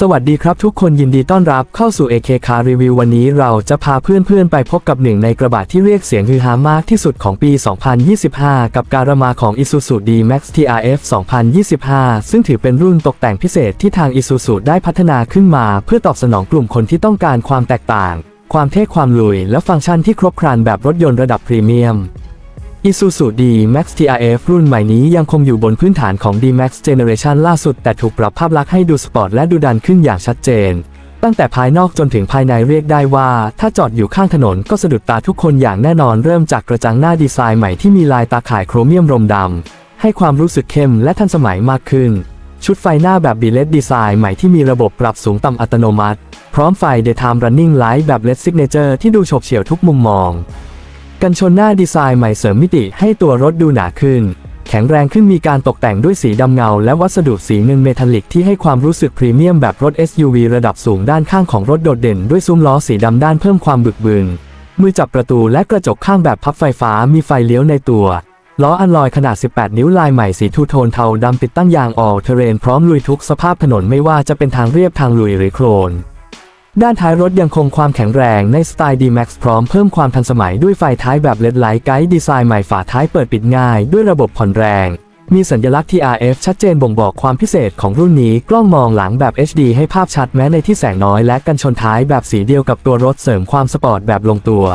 สวัสดีครับทุกคนยินดีต้อนรับเข้าสู่ AK Car Review วันนี้เราจะพาเพื่อนๆ ไปพบกับหนึ่งในกระบะที่เรียกเสียงฮือฮามากที่สุดของปี 2025 กับการมาของ Isuzu D-Max TRF 2025 ซึ่งถือเป็นรุ่นตกแต่งพิเศษที่ทาง Isuzu ได้พัฒนาขึ้นมาเพื่อตอบสนองกลุ่มคนที่ต้องการความแตกต่าง ความเท่ความลุย และฟังก์ชันที่ครบครันแบบรถยนต์ระดับพรีเมียม Isuzu D-Max TRF รุ่นใหม่นี้ยังคงอยู่บนพื้นฐานของ D-Max Generation ล่าสุดแต่ถูกปรับภาพลักษณ์ให้ดูสปอร์ตและดูดันขึ้นอย่างชัดเจน ตั้งแต่ภายนอกจนถึงภายในเรียกได้ว่า ถ้าจอดอยู่ข้างถนนก็สะดุดตาทุกคนอย่างแน่นอนเริ่มจากกระจังหน้าดีไซน์ใหม่ที่มีลายตาข่ายโครเมียมรมดำให้ความรู้สึกเข้มและทันสมัยมากขึ้น ชุดไฟหน้าแบบบีเลดดีไซน์ใหม่ที่มีระบบปรับสูงต่ำอัตโนมัติ พร้อมไฟ Daytime Running Light แบบ LED Signature ที่ดูโฉบเฉี่ยวทุกมุมมอง กันชนหน้าดีไซน์ใหม่เสริมมิติให้ตัวรถดูหนาขึ้น แข็งแรงขึ้นมีการตกแต่งด้วยสีดำเงา และวัสดุสีเงินเมทัลลิกที่ให้ความรู้สึกพรีเมียมแบบรถ SUV ระดับสูงด้านข้างของรถโดดเด่นด้วยซุ้มล้อสีดำด้านเพิ่มความบึกบึนมือจับประตูและกระจกข้างแบบพับไฟฟ้ามีไฟเลี้ยวในตัวล้ออันลอยขนาด 18 นิ้วลายใหม่สีทูโทนเทาดำติดตั้งยางออลเทเรนพร้อมลุยทุกสภาพถนนไม่ว่าจะเป็นทางเรียบทางลุยหรือโคลน ด้านท้ายรถยังคงความแข็งแรงในสไตล์ D-Max พร้อมเพิ่มความทันสมัยด้วยไฟท้ายแบบ LED Light Guide ดีไซน์ใหม่ฝาท้ายเปิดปิดง่ายด้วยระบบผ่อนแรง มีสัญลักษณ์ TRF ชัดเจนบ่งบอกความพิเศษของรุ่นนี้กล้องมองหลังแบบ HD ให้ภาพชัดแม้ในที่แสงน้อยและกันชนท้ายแบบสีเดียวกับตัวรถเสริมความสปอร์ตแบบลงตัว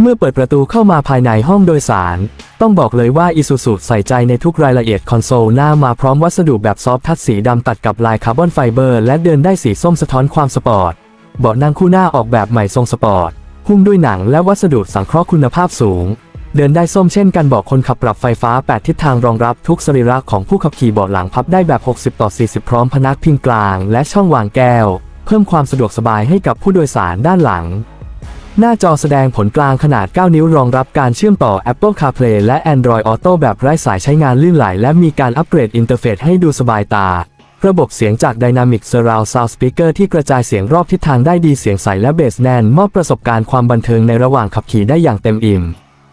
เมื่อเปิดประตูเข้ามาภายในห้องโดยสาร ต้องบอกเลยว่า Isuzu ใส่ใจในทุกรายละเอียดคอนโซลหน้ามาพร้อมวัสดุแบบซอฟทัชสีดำตัดกับลายคาร์บอนไฟเบอร์และเดินได้สีส้มสะท้อนความสปอร์ต เบาะนั่งคู่หน้าออกแบบใหม่ทรงสปอร์ต หุ้มด้วยหนังและวัสดุสังเคราะห์คุณภาพสูง เดินได้ส้มเช่นกันเบาะคนขับปรับไฟฟ้า 8 ทิศทางรองรับทุกสรีระของผู้ขับขี่เบาะหลังพับได้แบบ 60 ต่อ 40 พร้อมพนักพิงกลางและช่องวางแก้ว เพิ่มความสะดวกสบายให้กับผู้โดยสารด้านหลัง หน้าจอแสดงผลกลางขนาด 9 นิ้วรองรับการเชื่อมต่อ Apple CarPlay และ Android Auto แบบไร้สายใช้งานลื่นไหล และมีการอัปเกรดอินเทอร์เฟซให้ดูสบายตา ระบบเสียงจาก Dynamic Surround Sound Speaker ที่กระจายเสียงรอบทิศทางได้ดีเสียงใสและเบสแน่น มอบประสบการณ์ความบันเทิงในระหว่างขับขี่ได้อย่างเต็มอิ่ม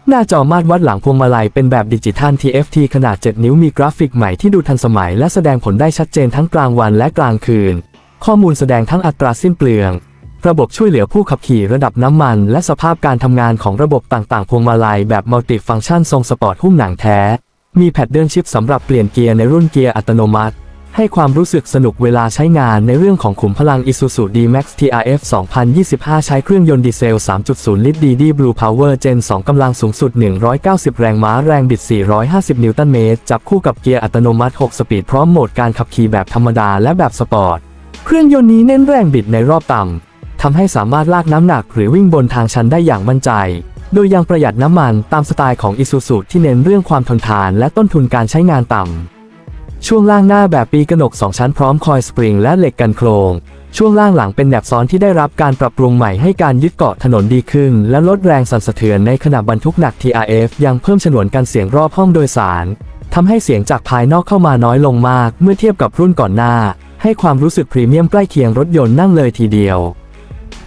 หน้าจอมาตรวัดหลังพวงมาลัยเป็นแบบดิจิทัล TFT ขนาด 7 นิ้วมีกราฟิกใหม่ที่ดูทันสมัย และแสดงผลได้ชัดเจนทั้งกลางวันและกลางคืน ข้อมูลแสดงทั้งอัตราสิ้นเปลือง ระบบช่วยเหลือผู้ขับขี่ระดับน้ำมัน และสภาพการทำงานของระบบต่างๆ พวงมาลัยแบบมัลติฟังก์ชันทรงสปอร์ตหุ้มหนังแท้ มีแพดเดิลชิปสำหรับเปลี่ยนเกียร์ในรุ่นเกียร์อัตโนมัติ ให้ความรู้สึกสนุกเวลาใช้งานในเรื่องของขุมพลัง Isuzu D-Max TRF 2025 ใช้เครื่องยนต์ดีเซล 3.0 ลิตร DD Blue Power Gen 2 กำลังสูงสุด 190 แรงม้าแรงบิด 450 นิวตันเมตร จับคู่กับเกียร์อัตโนมัติ 6 สปีดพร้อมโหมดการขับขี่แบบธรรมดาและแบบสปอร์ต เครื่องยนต์นี้เน้นแรงบิดในรอบต่ำทำให้สามารถลากน้ำหนักหรือวิ่งบนทางชันได้อย่างมั่นใจ โดยยังประหยัดน้ำมันตามสไตล์ของ Isuzu ที่เน้นเรื่องความทนทานและต้นทุนการใช้งานต่ำ ช่วงล่างหน้าแบบปีกระหนก 2 ชั้นพร้อมคอยสปริงและเหล็กกันโครง ช่วงล่างหลังเป็นแหนบซ้อนที่ได้รับการปรับปรุงใหม่ให้การยึดเกาะถนนดีขึ้น และลดแรงสั่นสะเทือนในขณะบรรทุกหนัก TRF ยังเพิ่มฉนวนกันเสียงรอบห้องโดยสารทำให้เสียงจากภายนอกเข้ามาน้อยลงมาก เมื่อเทียบกับรุ่นก่อนหน้า ให้ความรู้สึกพรีเมียมใกล้เคียงรถยนต์นั่งเลยทีเดียว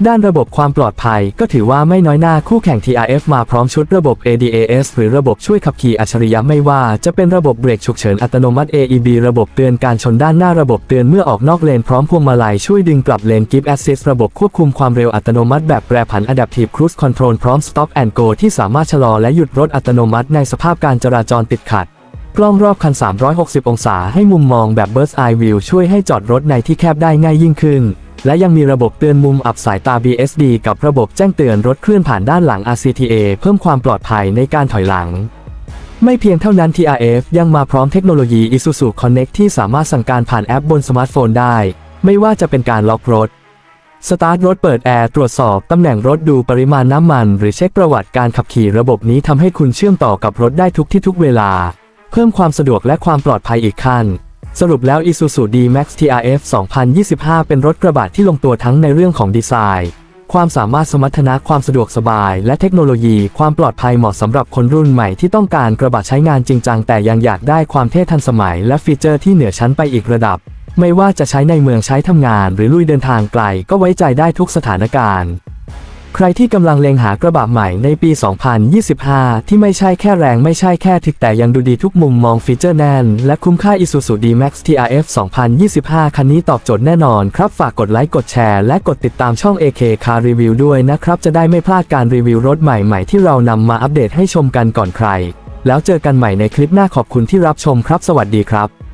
ด้านระบบความปลอดภัยก็ถือว่าไม่น้อยหน้าคู่แข่ง TRF มาพร้อมชุดระบบ ADAS หรือระบบช่วยขับขี่อัจฉริยะไม่ว่าจะเป็นระบบเบรกฉุกเฉินอัตโนมัติ AEB ระบบเตือนการชนด้านหน้าระบบเตือนเมื่อออกนอกเลนพร้อมพวงมาลัยช่วยดึงกลับเลน Give Assist ระบบควบคุมความเร็วอัตโนมัติแบบแปรผัน Adaptive Cruise Control พร้อม Stop and Go ที่สามารถชะลอและหยุดรถอัตโนมัติในสภาพการจราจรติดขัดกล้องรอบคัน 360 องศาให้มุมมองแบบ Bird's Eye View ช่วยให้จอดรถในที่แคบได้ง่ายยิ่งขึ้น และยังมีระบบเตือนมุมอับสายตา BSD กับระบบแจ้งเตือนรถเคลื่อนผ่านด้านหลัง RCTA เพิ่มความปลอดภัยในการถอยหลัง ไม่เพียงเท่านั้น TRF ยังมาพร้อมเทคโนโลยี Isuzu Connect ที่สามารถสั่งการผ่านแอปบนสมาร์ทโฟนได้ ไม่ว่าจะเป็นการล็อกรถ สตาร์ทรถเปิดแอร์ตรวจสอบตำแหน่งรถดูปริมาณน้ำมัน หรือเช็คประวัติการขับขี่ระบบนี้ทำให้คุณเชื่อมต่อกับรถได้ทุกที่ทุกเวลา เพิ่มความสะดวกและความปลอดภัยอีกขั้น สรุปแล้ว Isuzu D-Max TRF 2025 เป็นรถกระบะที่ลงตัวทั้งในเรื่องของดีไซน์ ความสามารถสมรรถนะความสะดวกสบาย และเทคโนโลยีความปลอดภัยเหมาะสำหรับคนรุ่นใหม่ที่ต้องการกระบะใช้งานจริงจังแต่ยังอยากได้ความเท่ทันสมัย และฟีเจอร์ที่เหนือชั้นไปอีกระดับ ไม่ว่าจะใช้ในเมืองใช้ทำงาน หรือลุยเดินทางไกลก็ไว้ใจได้ทุกสถานการณ์ ใครที่กำลังเลงหากระบะใหม่ในปี 2025 ที่ไม่ใช่แค่แรงไม่ใช่แค่ทิกแต่ยังดูดีทุกมุมมองฟีเจอร์แน่น และคุ้มค่า Isuzu D-Max TRF 2025 คันนี้ตอบโจทย์แน่นอนครับ ฝากกดไลค์กดแชร์และกดติดตามช่อง AK Car Review ด้วยนะครับ จะได้ไม่พลาดการรีวิวรถใหม่ๆ ที่เรานำมาอัปเดตให้ชมกันก่อนใคร แล้วเจอกันใหม่ในคลิปหน้าขอบคุณที่รับชมครับ สวัสดีครับ